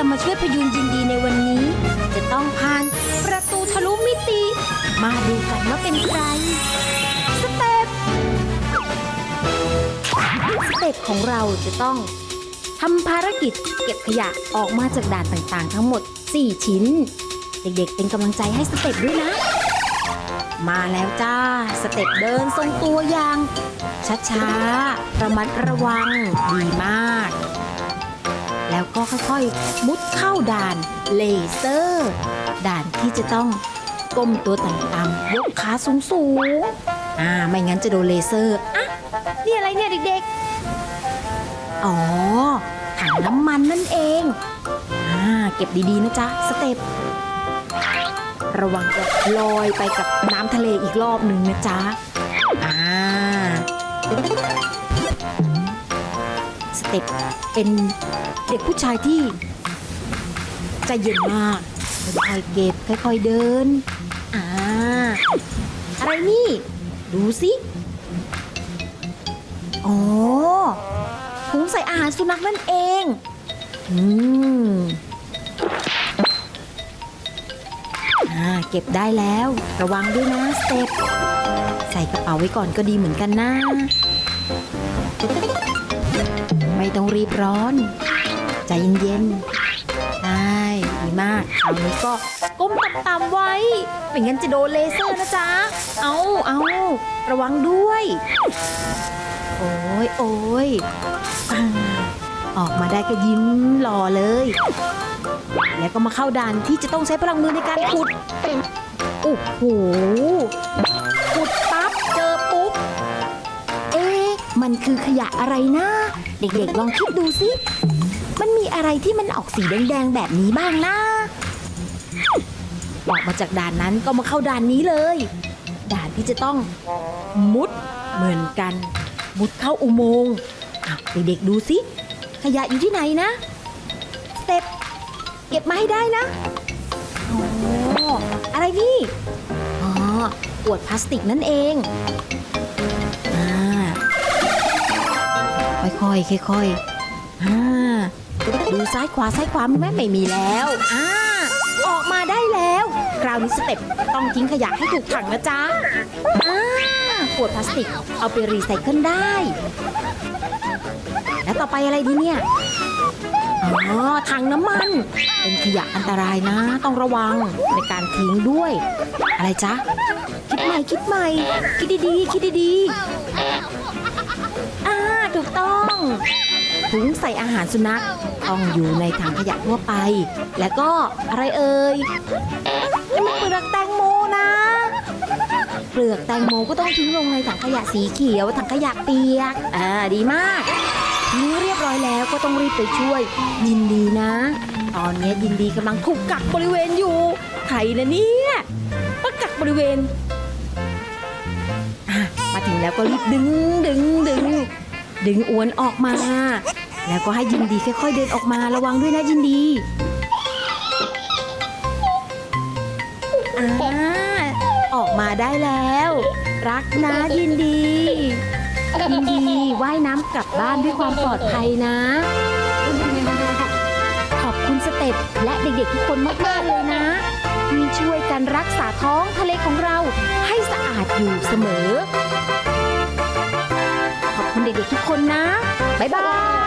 จะมาช่วยพยุงยินดีในวันนี้ จะต้องผ่านประตูทะลุมิติ มาดูกันว่าเป็นใคร สเต็ปสเต็ปของเราจะต้องทำภารกิจเก็บขยะออกมาจากด่านต่างๆ ทั้งหมด 4 ชิ้น เด็กๆ เป็นกำลังใจให้สเต็ปด้วยนะ มาแล้วจ้า สเต็ปเดินทรงตัวอย่างช้าๆระมัดระวังดีมาก ค่อยๆ มุดเข้าด่านเลเซอร์ ด่านที่จะต้องก้มตัวต่ำๆยกขาสูงๆอ่าไม่งั้นจะโดนเลเซอร์อะนี่อะไรเนี่ยเด็กๆ อ๋อถังน้ำมันนั่นเองอ่าเก็บดีๆนะจ๊ะ สเต็ประวังจะลอยไปกับน้ำทะเลอีกรอบหนึ่งนะจ๊ะ อ่า สเต็ปเป็นเด็กผู้ชายที่ใจเย็นมากค่อยๆเก็บค่อยๆเดิน อ่า อะไรนี่ ดูสิอ๋อถุงใส่อาหารสุนัขนั่นเอง อืมอ่าเก็บได้แล้ว ระวังด้วยนะสเต็ปใส่กระเป๋าไว้ก่อนก็ดีเหมือนกันนะ ไม่ต้องรีบร้อน ใจเย็นๆได้ดีมากคราวนี้ก็ก้มต่ำๆไว้ไม่งั้นจะโดนเลเซอร์นะจ๊ะ เอาเอาระวังด้วย โอ้ยโอ้ยอ่าออกมาได้ก็ยิ้มหล่อเลย แล้วก็มาเข้าด่านที่จะต้องใช้พลังมือในการขุดโอ้โห มันคือขยะอะไรนะ เด็กๆลองคิดดูสิ มันมีอะไรที่มันออกสีแดงๆแบบนี้บ้างนะ ออกมาจากด่านนั้นก็มาเข้าด่านนี้เลย ด่านที่จะต้องมุดเหมือนกัน มุดเข้าอุโมงค์อะเด็กๆดูสิ ขยะอยู่ที่ไหนนะสเต็ปเก็บมาให้ได้นะอ๋ออะไรนี่ อ๋อขวดพลาสติกนั่นเอง ค่อยๆค่อยๆอ่าดูซ้ายขวาซ้ายขวามีไหมไม่มีแล้วอ่าออกมาได้แล้ว คราวนี้สเต็ปต้องทิ้งขยะให้ถูกถังนะจ๊ะอ่าขวดพลาสติกเอาไปรีไซเคิลได้ แล้วต่อไปอะไรดีเนี่ยอ๋อถังน้ำมัน เป็นขยะอันตรายนะ ต้องระวังในการทิ้งด้วย อะไรจ๊ะ คิดใหม่คิดใหม่ คิดดีๆ คิดดีๆอ่าถูกต้อง ถุงใส่อาหารสุนัขต้องอยู่ในถังขยะทั่วไป แล้วก็อะไรเอ่ยนี่มันเปลือกแตงโมนะ เปลือกแตงโมก็ต้องทิ้งลงในถังขยะสีเขียว ถังขยะเปียกอ่าดีมากนี้เรียบร้อยแล้วก็ต้องรีบไปช่วย ยินดีนะ ตอนนี้ยินดีกำลังถูกกักบริเวณอยู่ ใครนะเนี่ยมากักบริเวณมาถึงแล้วก็รีบดึงดึงดึงดึงอวนออกมา แล้วก็ให้ยินดีค่อยๆเดินออกมาระวังด้วยนะยินดีอาออกมาได้แล้ว รักนะยินดี ยินดีว่ายน้ำกลับบ้านด้วยความปลอดภัยนะ ขอบคุณสเต็ปและเด็กๆทุกคนมากๆเลยนะที่ช่วยกันรักษาท้องทะเลของเราให้สะอาดอยู่เสมอ ขอบคุณเด็กๆทุกคนนะ บ๊ายบาย